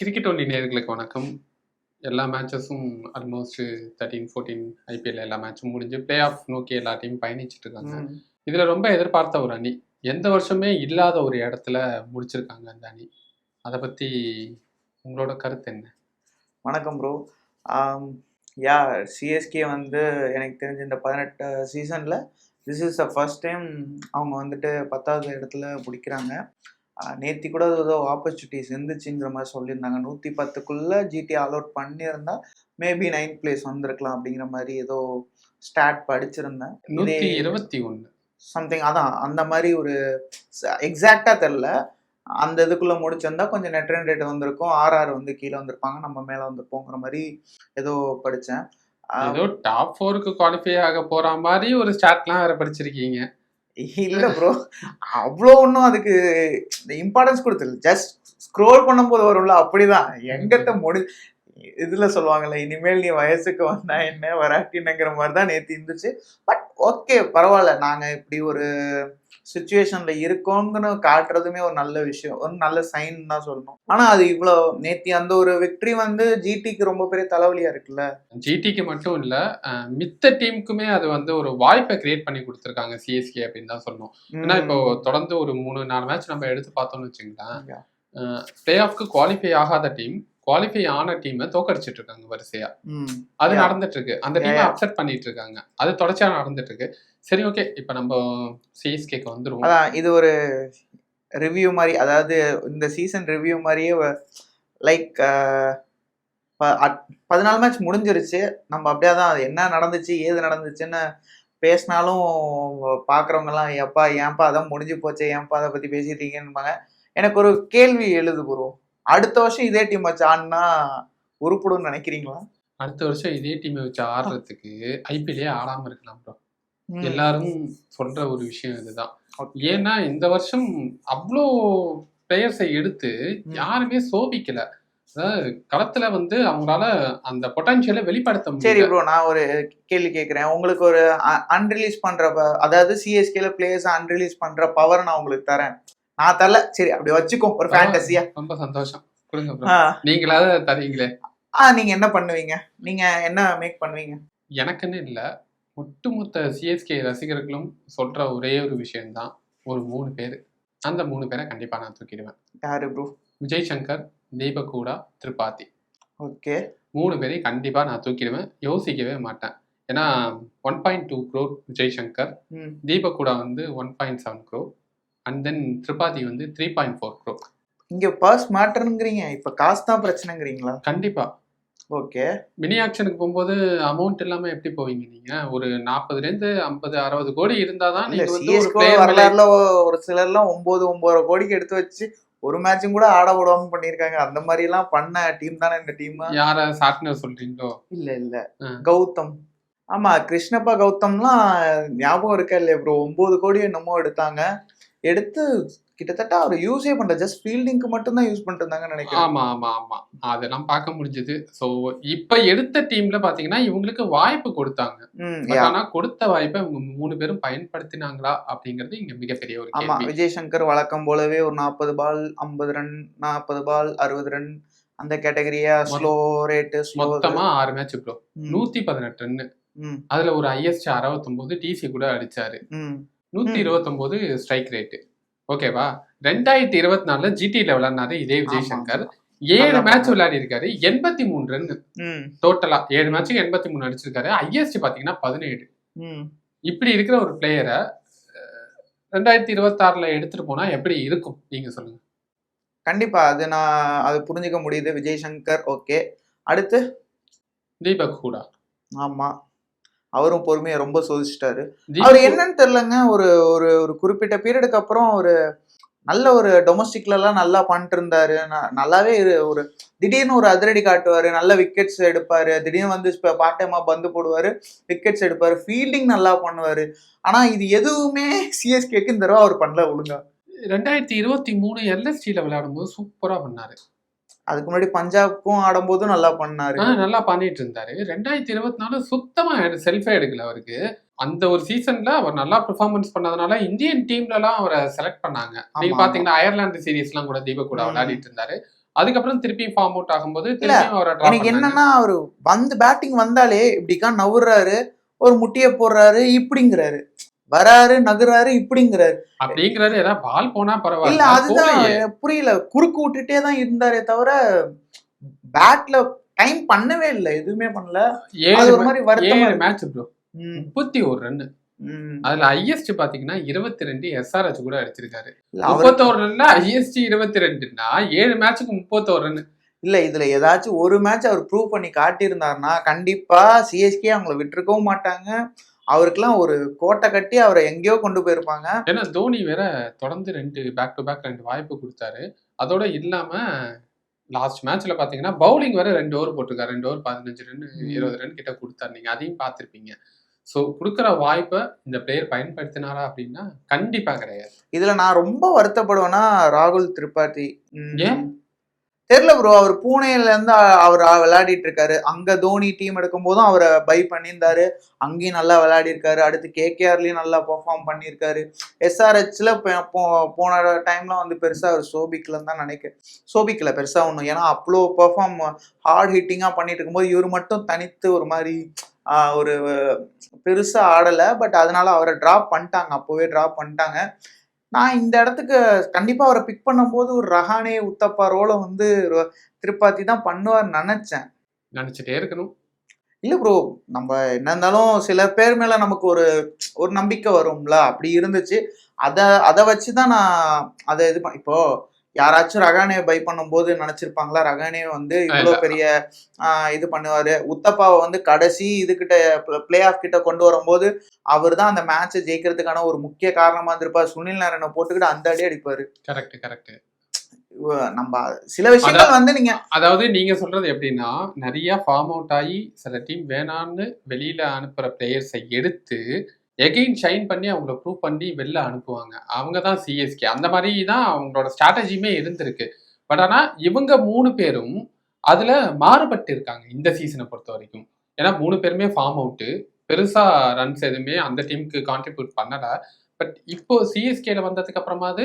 Cricket only நேயர்களுக்கு வணக்கம். எல்லா மேட்சஸும் ஆல்மோஸ்ட் தேர்ட்டீன் ஃபோர்டீன் ஐபிஎல் எல்லா மேட்சும் முடிஞ்சு பிளே ஆஃப் நோக்கி எல்லா டீம் பயணிச்சுட்டு இருக்காங்க. இதுல ரொம்ப எதிர்பார்த்த ஒரு அணி. எந்த வருஷமே இல்லாத ஒரு இடத்துல முடிச்சிருக்காங்க அந்த அணி. அதை பத்தி உங்களோட கருத்து என்ன? வணக்கம் ப்ரோ யா சிஎஸ்கே வந்து எனக்கு தெரிஞ்ச இந்த பதினெட்டு சீசனில் this is the first time அவங்க வந்துட்டு பத்தாவது இடத்துல பிடிக்கிறாங்க நேத்தி கூட ஏதோ ஆப்பர்ச்சுனிட்டிஸ் இருந்துச்சுங்கிற மாதிரி சொல்லியிருந்தாங்க. நூற்றி பத்துக்குள்ளே ஜிடி அலோட் பண்ணியிருந்தா மேபி நைன்த் பிளேஸ் வந்திருக்கலாம் அப்படிங்கிற மாதிரி ஏதோ ஸ்டாட் படிச்சிருந்தேன். நூத்தி இருபத்தி ஒண்ணு. சம்திங் அதான் அந்த மாதிரி ஒரு எக்ஸாக்டாக தெரில அந்த இதுக்குள்ளே முடிச்சிருந்தா கொஞ்சம் நெட் ரன் ரேட் வந்திருக்கும். ஆர்ஆர் வந்து கீழே வந்திருப்பாங்க நம்ம மேலே வந்திருப்போங்கிற மாதிரி ஏதோ படித்தேன் ஏதோ டாப் ஃபோருக்கு குவாலிஃபை ஆக போற மாதிரி ஒரு ஸ்டாட்லாம் வேற படிச்சிருக்கீங்க. இல்லை ப்ரோ அவ்வளோ ஒன்றும் அதுக்கு இந்த இம்பார்ட்டன்ஸ் கொடுத்துல ஜஸ்ட் ஸ்க்ரோல் பண்ணும்போது வரும்ல அப்படிதான். எங்கிட்ட முடி இதில் சொல்லுவாங்கல்ல இனிமேல் நீ வயசுக்கு வந்தா என்ன வராட்டினுங்கிற மாதிரி தான் நேற்று இருந்துச்சு. பட் ஓகே பரவாயில்ல. நாங்கள் இப்படி ஒரு சுச்சுவேஷனில் இருக்கோங்கன்னு காட்டுறதுமே ஒரு நல்ல விஷயம். ஒரு நல்ல சைன் தான் சொல்லணும். ஆனால் அது இவ்வளோ நேத்தி அந்த ஒரு விக்ட்ரி வந்து ஜிடிக்கு ரொம்ப பெரிய தலைவலியாக இருக்குல்ல? ஜிடிக்கு மட்டும் இல்ல மித்த டீமுக்குமே அது வந்து ஒரு வாய்ப்பை கிரியேட் பண்ணி கொடுத்துருக்காங்க சிஎஸ்கே அப்படின்னு தான் சொல்லணும். ஏன்னா இப்போ தொடர்ந்து ஒரு மூணு நாலு மேட்ச் நம்ம எடுத்து பார்த்தோம்னு Yeah. பிளே ஆஃப்க்கு குவாலிஃபை ஆகாத டீம் குவாலிஃபை ஆன டீமை தோக்கடிச்சிட்டு இருக்காங்க வரிசையா. அது. நடந்துட்டு இருக்கு அந்த டீமை. அப்செட் பண்ணிட்டு இருக்காங்க அது தொடர்ச்சியா நடந்துட்டு இருக்கு சரி ஓகே இப்போ நம்ம சிஎஸ்கேக்கு வந்துருவோம். அதான் இது ஒரு ரிவ்யூ மாதிரி அதாவது இந்த சீசன் ரிவ்யூ மாதிரியே லைக் பதினாலு மேட்ச் முடிஞ்சிருச்சு. நம்ம அப்படியே தான் என்ன நடந்துச்சு ஏது நடந்துச்சுன்னு பேசினாலும் பார்க்குறவங்கலாம் எப்பா ஏன்பா அதான் முடிஞ்சு போச்சே ஏன்பா அதை பற்றி பேசிட்டீங்கன்னுபாங்க எனக்கு ஒரு கேள்வி எழுது ப்ரோ அடுத்த வருஷம் இதே டீம் வச்சு ஆடினா உருப்படும்னு நினைக்கிறீங்களா? அடுத்த வருஷம் இதே டீமை வச்சு ஆடுறதுக்கு ஐபிஎல்லே ஆடாம இருக்கலாம் ப்ரோ. எல்லாரும் சொல்ற ஒரு விஷயம் இதுதான். ஏன்னா இந்த வருஷம் அவ்வளோ பிளேயர்ஸை எடுத்து. யாருமே சோபிக்கல. அதாவது களத்துல வந்து அவங்களால அந்த பொட்டன்ஷியலை வெளிப்படுத்த சரி ப்ரோ நான் ஒரு கேள்வி கேட்குறேன் உங்களுக்கு ஒரு அன்ரிலீஸ் பண்ற ப- அதாவது சிஎஸ்கேல பிளேயர்ஸ் அன்ரிலீஸ் பண்ற பவர் நான் உங்களுக்கு தரேன். நான் தரல. சரி அப்படி வச்சுக்கோ. ஒரு ஃபேண்டசியா ரொம்ப சந்தோஷம். நீங்களாவது தரீங்களே? ஆ நீங்க என்ன பண்ணுவீங்க? நீங்க என்ன மேக் பண்ணுவீங்க? எனக்குன்னு இல்ல. ஒட்டுமொத்த சிஎஸ்கே ரசிகர்களும் சொல்ற ஒரே ஒரு விஷயம்தான். ஒரு மூணு பேர். அந்த மூணு பேரை கண்டிப்பா நான் தூக்கிடுவேன். யாரு ப்ரோ விஜய் சங்கர் தீபக்கூடா திரிபாதி. ஓகே. மூணு பேரையும் கண்டிப்பா நான் தூக்கிடுவேன். யோசிக்கவே மாட்டேன். ஏன்னா one point two crore Vijay Shankar ம். தீபக்கூடா வந்து one point seven crore and then Tripathi வந்து த்ரீ பாயிண்ட் ஃபோர் க்ரோர் இங்க பர்ஸ் மேட்டருங்கிறீங்க இப்ப காசு தான் பிரச்சனைங்கிறீங்களா? கண்டிப்பா. ஓகே. மினி ஆக்ஷனுக்கு போகும்போது அமௌண்ட் இல்லாம எப்படி போவீங்க நீங்க? ஒரு நாற்பதுல இருந்து ஐம்பது அறுபது கோடி இருந்தாதான் நீங்க வந்து வரலாறுல ஒரு சிலர்லாம் ஒன்பது ஒன்பது கோடிக்கு எடுத்து வச்சு ஒரு மேட்சும் கூட ஆட விடாம பண்ணிருக்காங்க அந்த மாதிரி எல்லாம் பண்ண டீம் தானே இந்த டீம் யார சாட்னர் சொல்றீங்களோ? இல்ல இல்ல. கௌதம். ஆமா கிருஷ்ணப்பா கௌதம்லாம் ஞாபகம் இருக்கா இல்லையா ப்ரோ ஒன்பது கோடி என்னமோ எடுத்தாங்க. எடுத்து கிட்டத்தட்ட அவர் யூஸே பண்ற ஜஸ்ட் ஃபீல்டிங்க்கு மட்டும் தான் யூஸ் பண்ணிட்டு நினைக்கிறேன். ஆமா ஆமா ஆமா. அதெல்லாம் பார்க்க முடிஞ்சது. சோ இப்ப எடுத்த டீம்ல பாத்தீங்கன்னா இவங்களுக்கு வாய்ப்பு கொடுத்தாங்க. ஆனா கொடுத்த வாய்ப்பை இவங்க மூணு பேரும் பயன்படுத்தினாங்களா அப்படிங்கிறது இங்க மிகப்பெரிய ஒரு ஆமா விஜய் சங்கர் வழக்கம் போலவே ஒரு நாற்பது பால் ஐம்பது ரன் நாற்பது பால் அறுபது ரன் அந்த கேட்டகரியா ஸ்லோ ரேட்டு மொத்தமா ஆறு மேட்ச் ப்ரோ. நூத்தி பதினெட்டு ரன் ம். அதுல ஒரு ஐஎஸ்டி அறுபத்தொன்பது டிசி கூட அடிச்சாரு. நூத்தி ம். இருபத்தொன்பது ஸ்ட்ரைக் ரேட்டு ஓகேவா ரெண்டாயிரத்தி இருபத்தி நாலுல ஜிடில விளையாடினாரு இதே விஜய். சங்கர் ஏழு மேட்ச் விளையாடி இருக்காரு எண்பத்தி மூணு ரன். ம். டோட்டலா ஏழு மேட்சுக்கு எண்பத்தி மூணு அடிச்சிருக்காரு. ஐஎஸ்டி பாத்தீங்கன்னா பதினேழு. ம். இப்படி இருக்கிற ஒரு பிளேயரை ரெண்டாயிரத்தி இருபத்தாறுல எடுத்துட்டு போனா எப்படி இருக்கும்? நீங்க சொல்லுங்க. கண்டிப்பா அது நான் அது புரிஞ்சுக்க முடியுது. விஜய் சங்கர் ஓகே அடுத்து? தீபக் ஹூடா. ஆமா. அவரும் பொறுமையை ரொம்ப சோதிச்சிட்டாரு. அவர் என்னன்னு தெரியலங்க. ஒரு ஒரு ஒரு குறிப்பிட்ட பீரியடுக்கு அப்புறம் ஒரு நல்ல ஒரு டொமஸ்டிக்ல எல்லாம் நல்லா பண்ணிட்டு இருந்தாரு நல்லாவே ஒரு திடீர்னு ஒரு அதிரடி காட்டுவாரு நல்ல விக்கெட்ஸ் எடுப்பாரு. திடீர்னு வந்து பார்ட் டைமா பந்து போடுவாரு விக்கெட்ஸ் எடுப்பாரு ஃபீல்டிங் நல்லா பண்ணுவாரு. ஆனா இது எதுவுமே சிஎஸ்கேக்கு இந்த தடவை அவர் பண்ணல ஒழுங்கா. ரெண்டாயிரத்தி இருபத்தி மூணு எல்எஸ்டில விளையாடும் போது சூப்பரா பண்ணாரு. அதுக்கு முன்னாடி பஞ்சாப்க்கும் ஆடும்போதும் நல்லா பண்ணாரு. நல்லா பண்ணிட்டு இருந்தாரு ரெண்டாயிரத்தி இருபத்தி நாலு சுத்தமா செல்ஃபே எடுக்கல அவருக்கு. அந்த ஒரு சீசன்ல அவர் நல்லா பெர்ஃபார்மன்ஸ் பண்ணதுனால இந்தியன் டீம்ல எல்லாம் அவரை செலக்ட் பண்ணாங்க. நீங்க பாத்தீங்கன்னா அயர்லாந்து சீரீஸ் எல்லாம் கூட தீபக் கூட. விளையாடிட்டு இருந்தாரு அதுக்கப்புறம் திருப்பி ஃபார்ம் அவுட் ஆகும்போது எனக்கு. என்னன்னா அவரு வந்து பேட்டிங் வந்தாலே இப்படிக்கா நவுறாரு ஒரு முட்டியை போடுறாரு இப்படிங்கிறாரு. வராரு நகுறாரு இப்படிங்கிறாரு. அப்படிங்கிறது ஏதாவது பால் போனா இல்ல பரவாயில்ல அதுதான் போகலையே. எனக்கு புரியல. குறுக்கு விட்டுட்டே தான் இருந்தாரே தவிர பேட்ல டைம் பண்ணவே இல்லை. எதுவுமே பண்ணல. ஏழு ஒரு மாதிரி வருத்தமா. மேட்ச் ப்ரோ முப்பத்தி ஒரு ரன் ம். அதுல ஹையஸ்ட் பாத்தீங்கன்னா இருபத்தி ரெண்டு எஸ்ஆர்ஹெச் கூட அடிச்சிருக்காரு. இல்ல, முப்பத்தோரு ரன்ல ஹையஸ்ட் இருபத்தி ரெண்டுன்னா ஏழு மேட்சுக்கு முப்பத்தோரு ரன் இல்ல இதுல ஏதாச்சும் ஒரு மேட்ச் அவர் ப்ரூவ் பண்ணி காட்டியிருந்தாருன்னா கண்டிப்பா சிஎஸ்கே அவங்கள விட்டுருக்கவும் மாட்டாங்க. அவருக்கெல்லாம் ஒரு கோட்டை கட்டி அவரை எங்கேயோ கொண்டு போயிருப்பாங்க. ஏன்னா தோனி வேற தொடர்ந்து ரெண்டு பேக் டு பேக் ரெண்டு வாய்ப்பு கொடுத்தாரு. அதோட இல்லாம லாஸ்ட் மேட்ச்ல பாத்தீங்கன்னா பவுலிங் வேற ரெண்டு ஓவர் போட்டிருக்காரு. ரெண்டு ஓவர் பதினஞ்சு ரன். இருபது ரன் கிட்ட கொடுத்தாரு. நீங்க அதையும் பார்த்திருப்பீங்க. சோ கொடுக்குற வாய்ப்பை இந்த பிளேயர் பயன்படுத்தினாரா அப்படின்னா கண்டிப்பா கிடையாது. இதுல நான் ரொம்ப வருத்தப்படுவேன்னா ராகுல் திரிபாதி. ஏன்? தெரியல ப்ரோ அவர் பூனேலேருந்து அவர் விளையாடிட்டு இருக்காரு. அங்கே தோனி டீம் எடுக்கும் போதும் அவரை பை பண்ணியிருந்தாரு. அங்கேயும் நல்லா விளையாடி இருக்காரு அடுத்து கேகேஆர்லேயும் நல்லா பெர்ஃபார்ம் பண்ணியிருக்காரு. எஸ்ஆர்ஹெச்சில் போன டைம்ல வந்து பெருசாக அவர் சோபிக்கலன்னு தான் நினைக்கிறேன். சோபிக்கல பெருசாக ஒன்றும் ஏன்னா அவ்வளோ பெர்ஃபார்ம் ஹார்ட் ஹிட்டிங்காக பண்ணிட்டு இருக்கும்போது இவர் மட்டும் தனித்து ஒரு மாதிரி ஒரு பெருசாக ஆடலை. பட் அதனால அவரை ட்ராப் பண்ணிட்டாங்க. அப்போவே ட்ராப் பண்ணிட்டாங்க. நான் இந்த இடத்துக்கு கண்டிப்பா அவரை பிக் பண்ணும்போது ஒரு ரஹானே உத்தப்பா ரோலை வந்து திரிபாதி தான் பண்ணுவார் நினைச்சேன். நினைச்சிட்டே இருக்கணும். இல்ல ப்ரோ நம்ம என்ன இருந்தாலும் சில பேர் மேல நமக்கு ஒரு ஒரு நம்பிக்கை வரும்ல. அப்படி இருந்துச்சு. அத அதை வச்சு தான் நான் அதை இது பண்ண இப்போ யாராச்சும் ரகானே பை பண்ணும்போது நினைச்சிருப்பாங்களா? ரகானே வந்து இவ்வளோ. பெரிய இது பண்ணுவாரு. உத்தப்பாவை வந்து கடைசி இதுகிட்ட பிளே ஆஃப் கிட்ட கொண்டு வரும்போது அவர் தான் அந்த மேட்சை ஜெயிக்கிறதுக்கான ஒரு முக்கிய காரணமா இருந்திருப்பார். சுனில் நாராயணனை போட்டுக்கிட்டு அந்த அடி அடிப்பாரு. கரெக்ட் கரெக்ட் நம்ம சில விஷயங்கள் வந்து நீங்க அதாவது நீங்க சொல்றது எப்படின்னா நிறைய ஃபார்ம் அவுட் ஆகி சில டீம் வேணான்னு வெளியில அனுப்புற பிளேயர்ஸை எடுத்து எகெயின் ஷைன் பண்ணி அவங்கள ப்ரூவ் பண்ணி வெளில அனுப்புவாங்க. அவங்க தான் சிஎஸ்கே அந்த மாதிரி தான் அவங்களோட ஸ்ட்ராட்டஜியுமே இருந்திருக்கு. பட் ஆனா இவங்க மூணு பேரும் அதுல மாறுபட்டு இருக்காங்க இந்த சீசனை பொறுத்த வரைக்கும். ஏன்னா மூணு பேருமே ஃபார்ம் அவுட்டு பெருசா ரன்ஸ் எதுவுமே அந்த டீமுக்கு கான்ட்ரிபியூட் பண்ணல. பட் இப்போ சிஎஸ்கேல வந்ததுக்கு அப்புறமாவது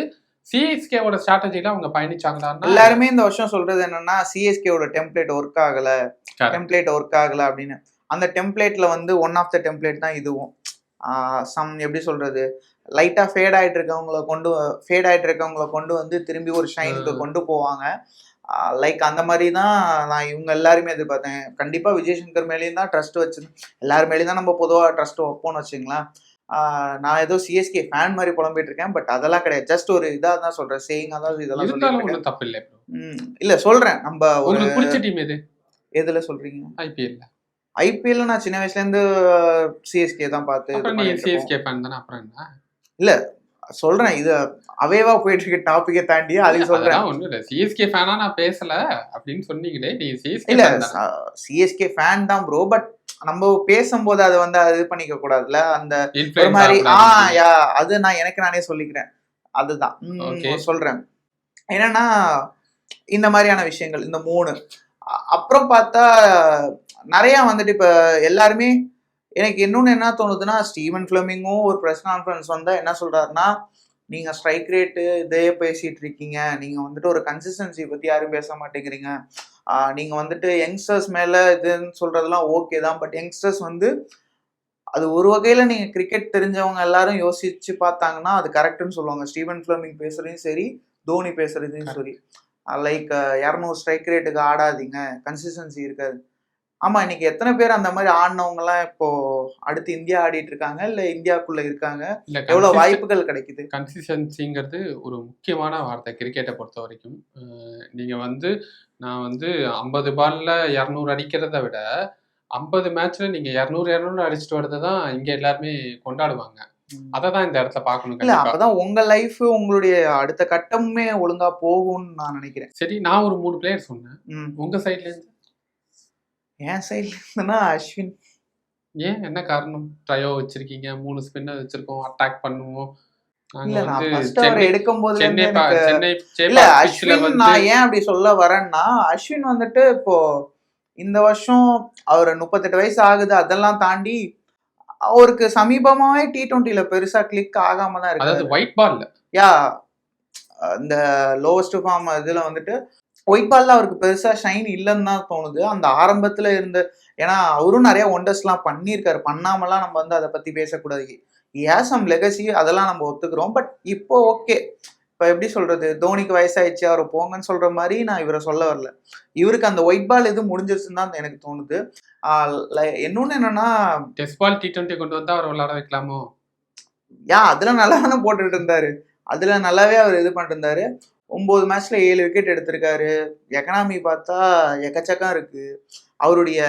சிஎஸ்கேவோட ஸ்ட்ராட்டஜில அவங்க பயணிச்சாங்களான்னா எல்லாருமே இந்த வருஷம் சொல்றது என்னன்னா சிஎஸ்கேவோட டெம்ப்ளேட் ஒர்க் ஆகல. டெம்ப்ளேட் ஒர்க் ஆகல அப்படின்னு. அந்த டெம்ப்ளேட்ல வந்து ஒன் ஆஃப் த டெம்ப்ளேட் தான் இதுவும். சம் எப்படி சொல்றது? லைட்டா ஃபேட் ஆயிட்டு இருக்கவங்கள கொண்டு ஃபேட் ஆயிட்டு இருக்கவங்கள கொண்டு வந்து திரும்பி ஒரு ஷைனுக்கு கொண்டு போவாங்க. லைக் அந்த மாதிரி தான் நான் இவங்க எல்லாருமே எதிர்பார்த்தேன். கண்டிப்பா விஜய் சங்கர் மேலேயும் தான் ட்ரஸ்ட் வச்சிருந்தேன் எல்லார் மேலேயும் தான் நம்ம பொதுவாக ட்ரஸ்ட் வைப்போம்னு வச்சுங்களேன் நான் ஏதோ சிஎஸ்கே ஃபேன் மாதிரி புலம்பிட்டு இருக்கேன் பட் அதெல்லாம் கிடையாது. ஜஸ்ட் ஒரு இதாக தான் சொல்றேன். சேயிங் அதாவது இதெல்லாம் சொல்லிட்டு தப்பு இல்லை இல்ல சொல்றேன். நம்ம ஒரு பிடிச்ச டீம் எது? எதுல சொல்றீங்க? ஐபிஎல்ல ஐபிஎல் நான் சின்ன வயசுல இருந்து சிஎஸ்கே தான் பார்த்து இது. சிஎஸ்கே ஃபேன் தானே அப்புறம் என்ன? சொல்றேன் இது அவேவா போயிட்டு இருக்க டாபிக்கை தாண்டி அதுக்கு சொல்றேன். ஒண்ணும் இல்ல. சிஎஸ்கே ஃபேனா நான் பேசல அப்படின்னு சொன்னீங்களே நீ சிஎஸ்கே இல்ல சிஎஸ்கே ஃபேன் தான் ப்ரோ பட் நம்ம பேசும்போது அதை வந்து அது பண்ணிக்க கூடாதுல அந்த ஒரு மாதிரி ஆ யா அது நான் எனக்கு நானே சொல்லிக்கிறேன். அதுதான். சொல்றேன். என்னன்னா இந்த மாதிரியான விஷயங்கள் இந்த மூணு. அப்புறம் பார்த்தா நிறைய வந்துட்டு இப்ப எல்லாருமே எனக்கு இன்னொன்னு என்ன தோணுதுன்னா ஸ்டீவன் ஃபிளமிங்கும் ஒரு ப்ரெஸ் கான்ஃபரன்ஸ் வந்தா என்ன சொல்றாருன்னா நீங்க ஸ்ட்ரைக் ரேட்டு இதே பேசிட்டு இருக்கீங்க நீங்க வந்துட்டு ஒரு கன்சிஸ்டன்சி பத்தி யாரும் பேச மாட்டேங்கிறீங்க. ஆஹ் நீங்க வந்துட்டு யங்ஸ்டர்ஸ் மேல இதுன்னு சொல்றதெல்லாம் ஓகே தான். பட் யங்ஸ்டர்ஸ் வந்து அது ஒரு வகையில நீங்க கிரிக்கெட் தெரிஞ்சவங்க எல்லாரும் யோசிச்சு பார்த்தாங்கன்னா அது கரெக்ட்னு சொல்லுவாங்க. ஸ்டீவன் ஃபிளமிங் பேசுறதையும் சரி தோனி பேசுறதையும் சரி. லைக் இரநூறு ஸ்ட்ரைக் ரேட்டுக்கு ஆடாதீங்க. கன்சிஸ்டன்சி இருக்காது. ஆமா இன்னைக்கு எத்தனை பேர் அந்த மாதிரி ஆடினவங்க எல்லாம் இப்போ அடுத்து இந்தியா ஆடிட்டு இருக்காங்க? இல்ல இந்தியாக்குள்ள இருக்காங்க? இல்ல எவ்வளவு வாய்ப்புகள் கிடைக்குது? கன்சிஸ்டன்சிங்கிறது ஒரு முக்கியமான வார்த்தை கிரிக்கெட்டை பொறுத்த வரைக்கும். அஹ் நீங்க வந்து நான் வந்து ஐம்பது பால்ல இரநூறு அடிக்கிறத விட ஐம்பது மேட்ச்ல நீங்க இரநூறு இரநூறு அடிச்சுட்டு வரதை தான் இங்க எல்லாருமே கொண்டாடுவாங்க. அதை தான் இந்த இடத்துல பார்க்கணும் இல்ல அப்பதான் உங்க லைஃப் உங்களுடைய அடுத்த கட்டமுமே ஒழுங்கா போகும்னு நான் நினைக்கிறேன். சரி நான் ஒரு மூணு பிளேயர் சொன்னேன். உங்க சைட்ல இருந்து? என் சைட்ல இருந்துன்னா அஸ்வின். ஏன்? என்ன காரணம்? ட்ரையோ வச்சிருக்கீங்க மூணு ஸ்பின்னர் வச்சிருக்கோம் அட்டாக் பண்ணுவோம். எடுக்கும் போதுல சென்னை இருந்து பா- எனக்கு சென்னை இல்ல அஸ்வின் நான் ஏன் அப்படி சொல்ல வரேன்னா அஸ்வின் வந்துட்டு இப்போ இந்த வருஷம் அவர் முப்பத்தெட்டு வயசு ஆகுது அதெல்லாம் தாண்டி அவருக்கு சமீபமாவே டி டுவெண்ட்டில பெருசா கிளிக் ஆகாம தான் அதாவது இருக்கு ஒயிட் பால் யா இந்த லோவஸ்ட் ஃபார்ம் இதுல வந்துட்டு ஒயிட் பால்ல அவருக்கு பெருசா ஷைன் இல்லைன்னு தான் தோணுது. அந்த ஆரம்பத்துல இருந்த ஏன்னா அவரும் நிறைய ஒண்டர்ஸ்லாம் பண்ணியிருக்காரு. பண்ணாமலாம் நம்ம வந்து அதை பத்தி பேசக்கூடாது. ஏசம் லெகசி அதெல்லாம் நம்ம ஒத்துக்கிறோம். பட் இப்போ ஓகே இப்போ எப்படி சொல்றது? தோனிக்கு வயசாயிடுச்சு அவர் போங்கன்னு சொல்ற மாதிரி நான் இவரை சொல்ல வரல. இவருக்கு அந்த ஒயிட் பால் எது முடிஞ்சிருச்சுன்னு தான் எனக்கு தோணுது. இன்னொன்னு என்னன்னா டெஸ்ட் பால் டி டுவெண்ட்டி கொண்டு வந்தா அவர் விளையாட வைக்கலாமோ? யா அதுல நல்லா தானே போட்டுட்டு இருந்தாரு. அதுல நல்லாவே அவர் இது பண்ணிட்டு இருந்தாரு. ஒன்பது மேட்ச்ல ஏழு விக்கெட் எடுத்திருக்காரு. எக்கனாமி பார்த்தா எக்கச்சக்கம் இருக்கு. அவருடைய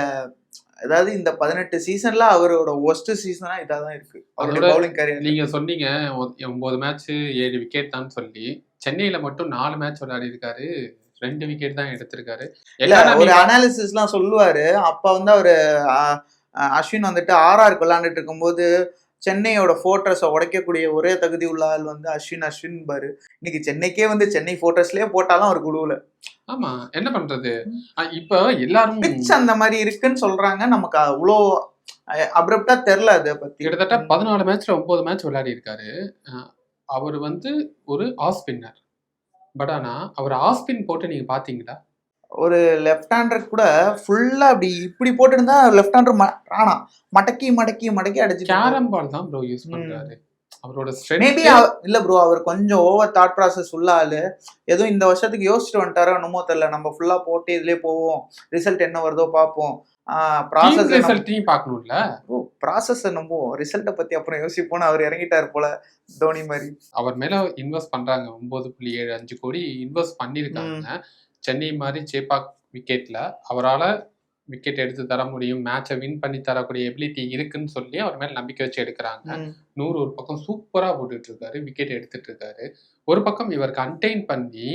அதாவது இந்த பதினெட்டு சீசன்ல அவரோட ஒஸ்ட் சீசனா இதாக தான் இருக்கு. அவருடைய அதோட பவுலிங் கரியர் நீங்க சொன்னீங்க ஒன்பது மேட்ச் ஏழு விக்கெட் தான் சொல்லி. சென்னையில மட்டும் நாலு மேட்ச் விளையாடி இருக்காரு ரெண்டு விக்கெட் தான் எடுத்திருக்காரு. ஒரு அனாலிசிஸ்லாம் சொல்லுவாரு. அப்ப வந்து அவரு அஸ்வின் வந்துட்டு ஆர்ஆர் விளையாண்டுட்டு இருக்கும்போது சென்னையோட ஃபோர்ட்ரஸை உடைக்கக்கூடிய ஒரே தகுதி உள்ள ஆள் வந்து அஸ்வின் அஸ்வின் பாரு. இன்னைக்கு சென்னைக்கே வந்து சென்னை ஃபோர்ட்ரஸ்லயே போட்டாலும் அவர் குழுவுல. ஆமா என்ன பண்றது? இப்ப எல்லாரும் பிச் அந்த மாதிரி இருக்குன்னு சொல்றாங்க. நமக்கு அவ்வளோ அப்ரப்டா தெரில அதை பத்தி. கிட்டத்தட்ட பதினாலு மேட்ச்ல ஒன்பது மேட்ச் விளையாடி இருக்காரு அவர் வந்து ஒரு ஆஃப் ஸ்பின்னர் பட் ஆனா அவர் ஆஃப் ஸ்பின் போட்டு நீங்க பாத்தீங்களா? ஒரு லெஃப்ட் ஹேண்டர் கூட ஃபுல்லா அப்படி இப்படி போட்டிருந்தா லெஃப்ட் ஹேண்டர் ஆனா மடக்கி மடக்கி மடக்கி அடிச்சு கேரம் பால் தான் ப்ரோ யூஸ். பண்றாரு. அவரோட மேபி இல்ல ப்ரோ அவர் கொஞ்சம் ஓவர் தாட் ப்ராசஸ் உள்ள ஆளு எதுவும் இந்த வருஷத்துக்கு யோசிச்சுட்டு வந்துட்டாரோ என்னமோ தெரியல. நம்ம ஃபுல்லா போட்டு இதுலயே போவோம். ரிசல்ட் என்ன வருதோ பார்ப்போம். ப்ராசஸ் ரிசல்ட்டையும் பார்க்கணும்ல? ப்ராசஸ் நம்புவோம் ரிசல்ட்டை பத்தி அப்புறம் யோசிப்போம்னு அவர் இறங்கிட்டாரு போல தோனி மாதிரி. அவர் மேல இன்வெஸ்ட் பண்றாங்க. ஒன்பது புள்ளி ஏழு அஞ்சு கோடி இன்வெஸ்ட் பண்ணிருக்காங்க சென்னை மாதிரி சேப்பாக் விக்கெட்ல அவரால விக்கெட் எடுத்து தர முடியும் மேட்சை வின் பண்ணி தரக்கூடிய எபிலிட்டி இருக்குன்னு சொல்லி அவர் மேல நம்பிக்கை வச்சு எடுக்கிறாங்க. நூறு ஒரு பக்கம் சூப்பரா போட்டுட்டு இருக்காரு விக்கெட் எடுத்துட்டு இருக்காரு. ஒரு பக்கம் இவர் கண்டெயின் பண்ணி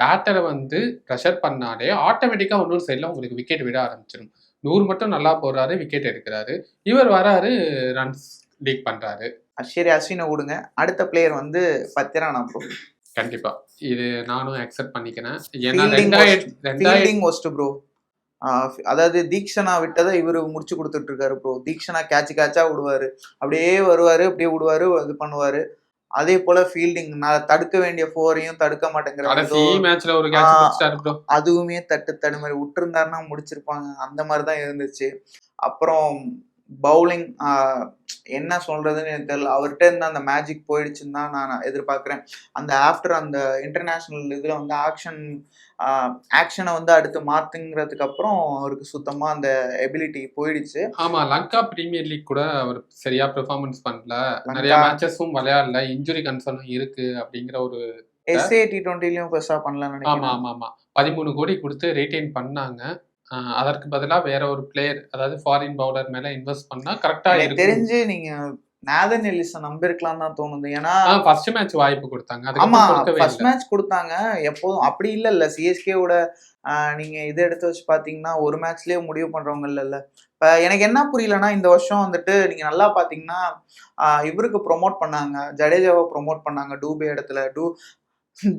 பேட்டரை வந்து ப்ரெஷர் பண்ணாலே ஆட்டோமேட்டிக்கா இன்னொரு சைடில் உங்களுக்கு விக்கெட் விட ஆரம்பிச்சிடும் நூறு மட்டும் நல்லா போடுறாரு விக்கெட் எடுக்கிறாரு. இவர் வராரு ரன்ஸ் லீக் பண்றாரு. சரி அஸ்வினை விடுங்க. அடுத்த பிளேயர் வந்து பத்திரானா ப்ரோ கண்டிப்பா. இது நானும் அக்செப்ட் பண்ணிக்கிறேன். ஏன்னா Fielding ரெண்டாயிரத்தி ப்ரோ அதாவது தீக்ஷனா விட்டதை இவர் முடிச்சு கொடுத்துட்டு இருக்காரு ப்ரோ தீக்ஷனா கேட்ச் கேட்சா விடுவாரு. அப்படியே வருவாரு அப்படியே விடுவாரு இது பண்ணுவாரு. அதே போல ஃபீல்டிங் நான் தடுக்க வேண்டிய ஃபோரையும் தடுக்க ப்ரோ அதுவுமே தட்டு தடுமாறி விட்டுருந்தாருன்னா முடிச்சிருப்பாங்க. அந்த மாதிரி தான் இருந்துச்சு. அப்புறம் பவுலிங் என்ன சொல்றதுன்னு எனக்கு தெரியல. அவர்கிட்ட இருந்து அந்த மேஜிக் போயிடுச்சுன்னு தான் நான் எதிர்பார்க்குறேன். அந்த ஆஃப்டர் அந்த இன்டர்நேஷ்னல் இதில் வந்து ஆக்ஷன் ஆக்ஷனை வந்து அடுத்து மாத்துங்கிறதுக்கு அப்புறம் அவருக்கு சுத்தமா அந்த எபிலிட்டி போயிடுச்சு. ஆமா லங்கா பிரீமியர் லீக் கூட அவர் சரியா பெர்ஃபார்மன்ஸ் பண்ணல. நிறைய மேட்சஸும் விளையாடல. இன்ஜுரி கன்சர்னும் இருக்கு அப்படிங்கிற ஒரு எஸ்ஏ டி டுவெண்ட்டிலையும் பெருசா பண்ணலாம்னு ஆமா நினைக்கிறேன். ஆமா ஆமா பதிமூணு கோடி கொடுத்து ரீட்டைன் பண்ணாங்க. அதற்கு பதிலா வேற ஒரு பிளேயர் அதாவது ஃபாரின் பவுலர் மேல இன்வெஸ்ட் பண்ணா கரெக்டா தெரிஞ்சு நீங்க நேதன் எல்லிஸை நம்பியிருக்கலாம் தான் தோணுது. ஏன்னா ஃபர்ஸ்ட் மேட்ச் வாய்ப்பு கொடுத்தாங்க. ஆமா ஃபர்ஸ்ட் இல்லை. மேட்ச் கொடுத்தாங்க. எப்போதும் அப்படி இல்ல இல்ல சிஎஸ்கேவோட நீங்க இதை எடுத்து வச்சு பாத்தீங்கன்னா ஒரு மேட்ச்லயே முடிவு பண்றவங்க இல்ல இப்ப எனக்கு என்ன புரியலன்னா இந்த வருஷம் வந்துட்டு நீங்க நல்லா பாத்தீங்கன்னா இவருக்கு ப்ரோமோட் பண்ணாங்க. ஜடேஜாவை ப்ரோமோட் பண்ணாங்க. டூபே இடத்துல. டூ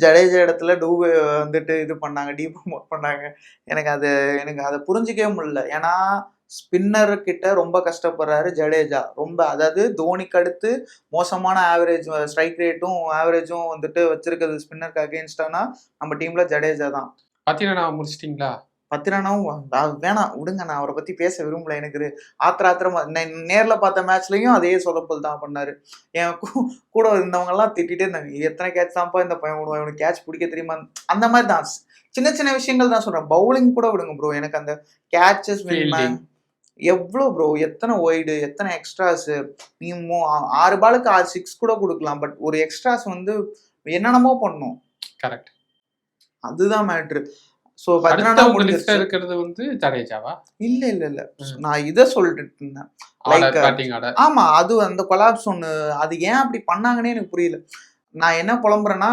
ஜடேஜா இடத்துல டூபே வந்துட்டு இது பண்ணாங்க. டீ ப்ரோமோட் பண்ணாங்க. எனக்கு அது எனக்கு அதை புரிஞ்சிக்கவே முடியல. ஏன்னா ஸ்பின்னர் கிட்ட ரொம்ப கஷ்டப்படுறாரு ஜடேஜா. ரொம்ப அதாவது தோனிக்கு அடுத்து மோசமான ஆவரேஜ் ஸ்ட்ரைக் ரேட்டும் ஆவரேஜும் வந்துட்டு வச்சிருக்கிறது ஸ்பின்னருக்கு அகேன்ஸ்டானா நம்ம டீம்ல ஜடேஜா தான். நான் முடிச்சிட்டீங்களா? பத்திரனாவும் வேணாம் விடுங்க நான் அவரை பத்தி பேச விரும்பல எனக்கு. ஆத்திர ஆத்திரமா நேர்ல பார்த்த மேட்ச்லயும் அதே சொதப்பல் தான் பண்ணாரு. என் கூட இருந்தவங்க எல்லாம் திட்டிட்டே இருந்தாங்க எத்தனை கேட்ச் தான்ப்பா இந்த பையன் விடுவான்? இவனுக்கு கேட்ச் பிடிக்க தெரியுமா? அந்த மாதிரி தான். சின்ன சின்ன விஷயங்கள் தான் சொல்றேன். பவுலிங் கூட விடுங்க ப்ரோ எனக்கு அந்த கேட்சஸ். எவ்வளோ ப்ரோ எத்தனை ஒய்டு எத்தனை எக்ஸ்ட்ராஸ் நீ மூ- ஆறு பாலுக்கு ஆறு சிக்ஸ் கூட கொடுக்கலாம் பட் ஒரு எக்ஸ்ட்ராஸ் வந்து என்னென்னமோ பண்ணும் கரெக்ட் அதுதான் மேட்ரு ஸோ முடிஞ்சிருச்சு. இருக்கிறது வந்து ஜடேஜாவா? இல்ல இல்ல இல்ல. நான் இதை சொல்லிட்டு இருந்தேன். ஆர்டர் ஆமா அது அந்த கொலாப்ஸ் ஒன்று அது ஏன் அப்படி பண்ணாங்கன்னே எனக்கு புரியல. நான் என்ன புலம்புறேன்னா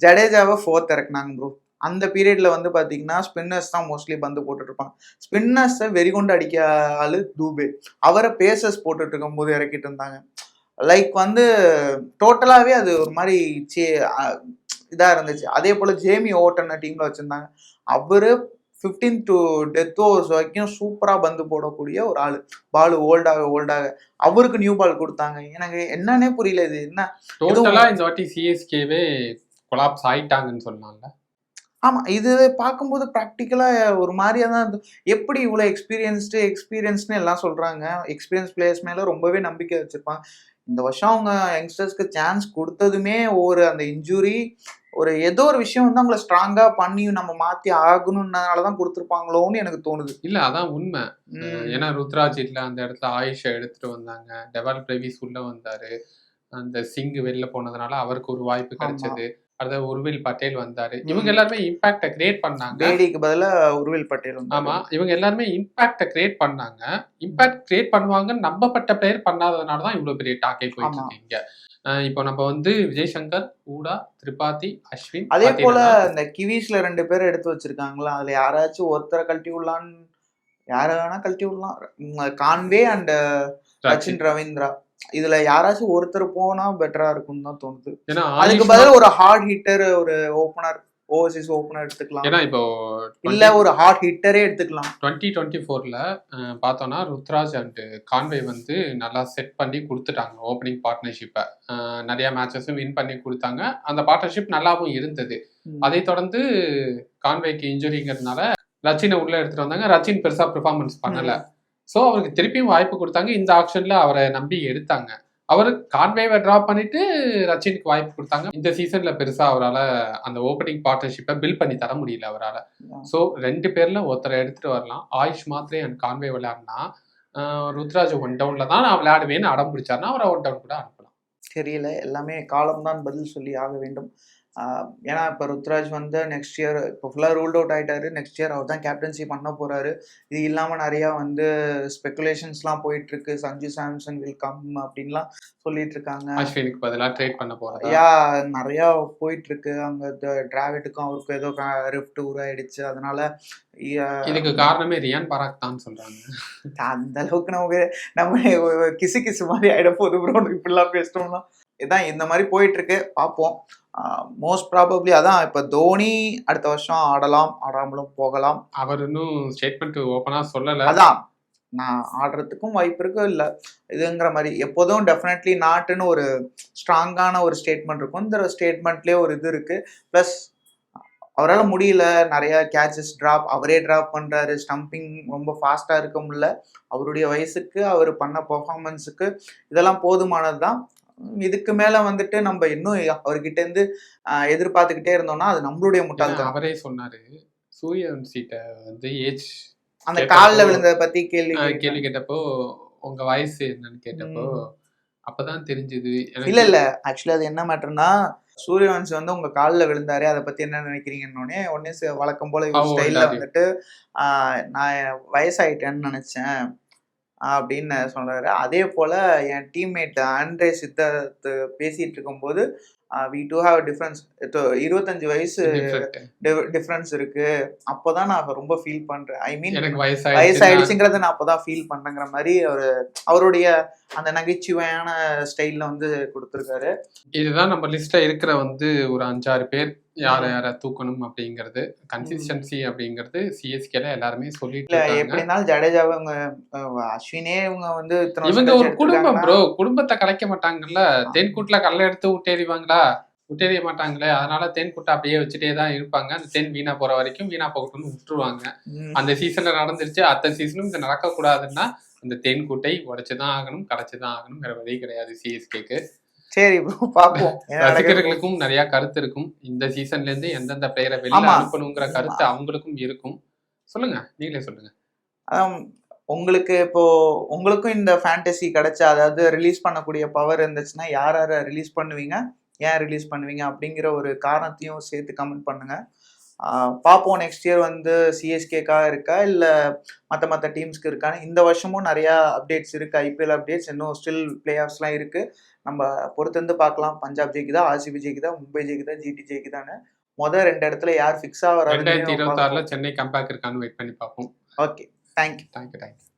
ஜடேஜாவை ஃபோர்த் இறக்குனாங்க ப்ரோ அந்த பீரியட்ல வந்து பாத்தீங்கன்னா ஸ்பின்னர்ஸ் தான் மோஸ்ட்லி பந்து போட்டுட்டு இருப்பாங்க ஸ்பின்னர்ஸை வெறிகொண்டு அடிக்க ஆளு தூபே. அவரை பேசஸ் போட்டுட்டு இருக்கும் போது இறக்கிட்டு இருந்தாங்க. லைக் வந்து டோட்டலாவே அது ஒரு மாதிரி சே இதா இருந்துச்சு. அதே போல ஜேமி ஓட்டன டீம்ல வச்சிருந்தாங்க. அவரு 15 டு டெத் ஓவர்ஸ் வரைக்கும் சூப்பரா பந்து போடக்கூடிய ஒரு ஆளு. பால் ஓல்டாக ஓல்டாக அவருக்கு நியூ பால் கொடுத்தாங்க. எனக்கு என்னன்னே புரியல இது. என்ன டோட்டலா இந்த வாட்டி சிஎஸ்கேவே கொலாப்ஸ் ஆயிட்டாங்கன்னு சொல்லலாம்ல ஆமா இது பார்க்கும்போது ப்ராக்டிக்கலா ஒரு மாதிரியா தான். எப்படி இவ்வளோ எக்ஸ்பீரியன்ஸ்டு எக்ஸ்பீரியன்ஸ்னு எல்லாம் சொல்றாங்க. எக்ஸ்பீரியன்ஸ் பிளேயர்ஸ் மேல ரொம்பவே நம்பிக்கை வச்சிருப்பாங்க. இந்த வருஷம் அவங்க யங்ஸ்டர்ஸ்க்கு சான்ஸ் குடுத்ததுமே ஒரு அந்த இன்ஜூரி, ஒரு ஏதோ ஒரு விஷயம் வந்து அவங்கள ஸ்ட்ராங்கா பண்ணி நம்ம மாத்தி ஆகணும்னால தான் குடுத்துருப்பாங்களோன்னு எனக்கு தோணுது. இல்ல அதான் உண்மை. ஏன்னா ருத்ராஜ் இல்ல அந்த இடத்துல ஆயிஷா எடுத்துட்டு வந்தாங்க. டெவால் பிரேவிஸ் உள்ள வந்தாரு. அந்த சிங் வெளில போனதுனால அவருக்கு ஒரு வாய்ப்பு. கிடைச்சது. அடுத்தது உர்வில் பட்டேல் வந்தாரு. இவங்க எல்லாருமே இம்பாக்ட்ட கிரியேட் பண்ணாங்க. பேடிக்கு பதிலா உருவில் பட்டேல். ஆமா. இவங்க எல்லாருமே இம்பாக்ட்ட கிரியேட் பண்ணாங்க. இம்பாக்ட் கிரியேட் பண்ணுவாங்கன்னு நம்பப்பட்ட பிளேயர் பண்ணாததுனால தான் இவ்ளோ பெரிய டாக்கே போயிட்டு ஆமா. இருக்கு இங்க. அ இப்போ நம்ம வந்து விஜய் சங்கர், ஊடா, திரிபாதி, அஸ்வின் அதே போல இந்த கிவீஸ்ல 2 பேர எடுத்து வச்சிருக்காங்கல்ல. அதுல யாராச்சும் ஒருத்தர கழட்டி விடலான்னு யார வேணா கழட்டி விடலாம். Conway and. ரச்சின் ரவீந்திரா. இதுல யாராச்சும் ஒருத்தர் போனா பெட்டரா இருக்கும்னு தான் தோணுது. ஏன்னா அதுக்கு பதிலா ஒரு ஹார்ட் ஹிட்டர் ஒரு ஓப்பனர் ஓவர்சீஸ் ஓப்பனர் எடுத்துக்கலாம். ஏன்னா இப்போ இல்ல 20 ஒரு ஹார்ட் ஹிட்டரே எடுத்துக்கலாம். 2024ல அ பார்த்தோம்னா ருத்ராஜ் அண்ட் கான்வே வந்து நல்லா செட் பண்ணி குடுத்துட்டாங்க ஓப்பனிங் பார்ட்னர்ஷிப்ப. நெறைய மேட்சஸும் வின் பண்ணி குடுத்தாங்க. அந்த பார்ட்னர்ஷிப் நல்லாவும் இருந்தது. ம். அதைத் தொடர்ந்து கான்வேக்கு இன்ஜூரிங்கிறதுனால ரச்சின உள்ள எடுத்துட்டு வந்தாங்க. ரச்சின் பெருசா பெர்ஃபார்மன்ஸ் பண்ணல. ஸோ அவருக்கு திருப்பியும் வாய்ப்பு குடுத்தாங்க. இந்த ஆக்ஷன்ல அவர நம்பி எடுத்தாங்க. அவரு கான்வேவ டிராப் பண்ணிட்டு ரச்சினுக்கு வாய்ப்பு குடுத்தாங்க. இந்த சீசன்ல பெருசா அவரால அந்த ஓப்பனிங் பார்ட்னர்ஷிப்ப பில்ட் பண்ணி தர முடியல அவரால. ஸோ 2 பேர்ல ஒருத்தர எடுத்துட்டு வரலாம். ஆயுஷ் மாத்ரே அண்ட் கான்வே விளையாடுனா, ருத்ராஜ் ஒன் டவுன்ல தான் நான் விளையாடுவேன்னு அடம் பிடிச்சாருன்னா, அவர ஒன் டவுன் கூட அனுப்பலாம். தெரியல. எல்லாமே காலம் தான் பதில் சொல்லி ஆக வேண்டும். ஏன்னா இப்ப ருத்ராஜ் வந்து நெக்ஸ்ட் இயர் இப்போ ஃபுல்லா ரூல்ட் அவுட் ஆயிட்டாரு. நெக்ஸ்ட் இயர் அவர் தான் கேப்டன்சி பண்ண போறாரு. இது இல்லாம நெறையா வந்து ஸ்பெகுலேஷன்ஸ்லாம் போயிட்டு இருக்கு. சஞ்சு சாம்சன் வில் கம் அப்டின்லாம் சொல்லிட்டு இருக்காங்க. அஸ்வினுக்கு பதிலா ட்ரேட் பண்ண போறதா? யா நெறையா போயிட்டு இருக்கு. அங்க டிராவிட்டுக்கும் அவருக்கும் ஏதோ ரிஃப்ட் உருவாயிடுச்சு. அதனால இதுக்கு காரணமே ரியான் பராக் தான் சொல்றாங்க. அந்த அளவுக்கு நமக்கு நம்ம கிசு கிசு மாரி ஆயிட போகுது ப்ரோ இப்படிலாம் பேசிட்டோம்னா. இதான் இந்த மாரி போயிட்டு இருக்கு. பார்ப்போம். மோஸ்ட் ப்ராபப்ளி அதான் இப்ப தோனி அடுத்த வருஷம் ஆடலாம். ஆடாமலும் போகலாம். அவர் இன்னும் ஸ்டேட்மெண்ட் ஓப்பனா சொல்லல. அதான். நான் ஆடுறதுக்கும் வாய்ப்பு இருக்கு. இல்ல இதுங்கிற மாரி எப்போதும் டெஃபினெட்லி நாட்டுன்னு ஒரு ஸ்ட்ராங்கான ஒரு ஸ்டேட்மெண்ட் இருக்கும். இந்த ஸ்டேட்மெண்ட்லயே ஒரு இது இருக்கு. பிளஸ் அவரால முடியல. நெறைய கேட்சஸ் டிராப் அவரே டிராப் பண்றாரு. ஸ்டம்பிங் ரொம்ப ஃபாஸ்ட்டா இருக்க முடியல. அவருடைய வயசுக்கு அவர் பண்ண பெர்ஃபார்மன்ஸுக்கு இதெல்லாம் போதுமானது தான். இதுக்கு மேல வந்துட்டு நம்ம இன்னும் அவர்கிட்ட இருந்து எதிர்பார்த்துக்கிட்டே இருந்தோம்னா, அது நம்மளுடைய முட்டாள்தனம். அவரே சொன்னாரு. சூரியவன்ஷிட்ட வந்து ஏஜ் அந்த கால்ல விழுந்தத பத்தி கேள்வி. கேள்வி கேட்டப்போ, உங்க வயசு என்னன்னு கேட்டப்போ. அப்பதான் தெரிஞ்சது இல்ல, இல்ல. ஆக்சுவலா அது என்ன மேட்டர்ன்னா, சூரியவன்ஷி வந்து உங்க கால்ல விழுந்தாரே, அத பத்தி என்ன நினைக்கிறீங்கன்னோனே, உடனே வழக்கம் போல ஸ்டைல்ல? வந்துட்டு, நான் வயசாயிட்டேன்னு நெனச்சேன். அப்படின்னு சொல்கிறாரு அதே போல் என் டீம்மேட் ஆண்ட்ரே சித்தார்த்து பேசிகிட்டு இருக்கும்போது, வி டூ ஹேவ் டிஃபரன்ஸ். 25 வயசு டிஃபரன்ஸ் இருக்கு. அப்பதான் நான் ரொம்ப ஃபீல் பண்றேன். ஐ மீன் எனக்கு வயசாயிடுச்சுங்கிறத நான் அப்பதான் ஃபீல் பண்றேங்கிற மாரி அவரு அவருடைய அந்த நகைச்சுவையான ஸ்டைல்ல வந்து குடுத்திருக்காரு. இதுதான் நம்ம லிஸ்ட்ல இருக்கிற வந்து ஒரு 5, 6 பேர் யார. யார தூக்கணும் அப்படிங்கிறது. கன்சிஸ்டன்சி அப்படிங்கிறது சிஎஸ்கேல எல்லாருமே சொல்லிட்டு. எப்படி இருந்தாலும் ஜடேஜாவ இவங்க அ அஸ்வினே இவங்க வந்து இவங்க ஒரு குடும்பம் ப்ரோ. குடும்பத்த கலைக்க மாட்டாங்கல்ல. தேன்கூட்ல கல்ல எடுத்து விட்டெறிவாங்களா? விட்டெறிய மாட்டாங்களே. அதனால தேன்கூட்ட அப்படியே வச்சுட்டே தான் இருப்பாங்க. அந்த தேன் வீணா போற வரைக்கும் வீணா போகட்டும்னு விட்டுருவாங்க. அந்த சீசன்ல நடந்துருச்சு. அடுத்த சீசனும் இது நடக்கக்கூடாதுன்னா, அந்த தான் ஆகணும், கலைச்சு தான் ஆகணும். வேற வழி கிடையாது சிஎஸ்கேக்கு. சரி ப்ரோ பார்ப்போம். ரசிகர்களுக்கும் நெறைய கருத்து இருக்கும். இந்த சீசன்ல இருந்து எந்தெந்த பிளேயர ஆமா. அனுப்பணுங்கிற கருத்து அவங்களுக்கும் இருக்கும். சொல்லுங்க. நீங்களே சொல்லுங்க. உங்களுக்கு இப்போ உங்களுக்கும் இந்த ஃபேண்டசி கிடைச்சா, அதாவது ரிலீஸ் பண்ணக்கூடிய பவர் இருந்துச்சுன்னா, யார் யார ரிலீஸ் பண்ணுவீங்க? ஏன் ரிலீஸ் பண்ணுவீங்க? அப்படிங்கிற ஒரு காரணத்தையும் சேர்த்து கமெண்ட் பண்ணுங்க. ஆ பார்ப்போம் நெக்ஸ்ட் இயர் வந்து சிஎஸ்கேக்கா இருக்கா? இல்ல மத்த மத்த டீம்ஸ்க்கு இருக்கான்னு. இந்த வருஷமும் நெறையா அப்டேட்ஸ் இருக்கு. ஐபிஎல் அப்டேட்ஸ் இன்னும் ஸ்டில் பிளே ஆஃப்ஸ்லாம் இருக்கு. நம்ம பொறுத்திருந்து பார்க்கலாம். பஞ்சாப் ஜெயிக்குதா? ஆர்சிபி ஜெயிக்குதா? மும்பை ஜெயிக்குதா? ஜிடி ஜெயிக்குதான்னு. மொத 2 இடத்துல யார் ஃபிக்ஸ் ஆகுறாங்கன்னு 2026ல பார்ப்போம். சென்னை கம்பேக் இருக்கான்னு வெயிட் பண்ணி பார்ப்போம். Okay. Thank you. Thank you, thank you.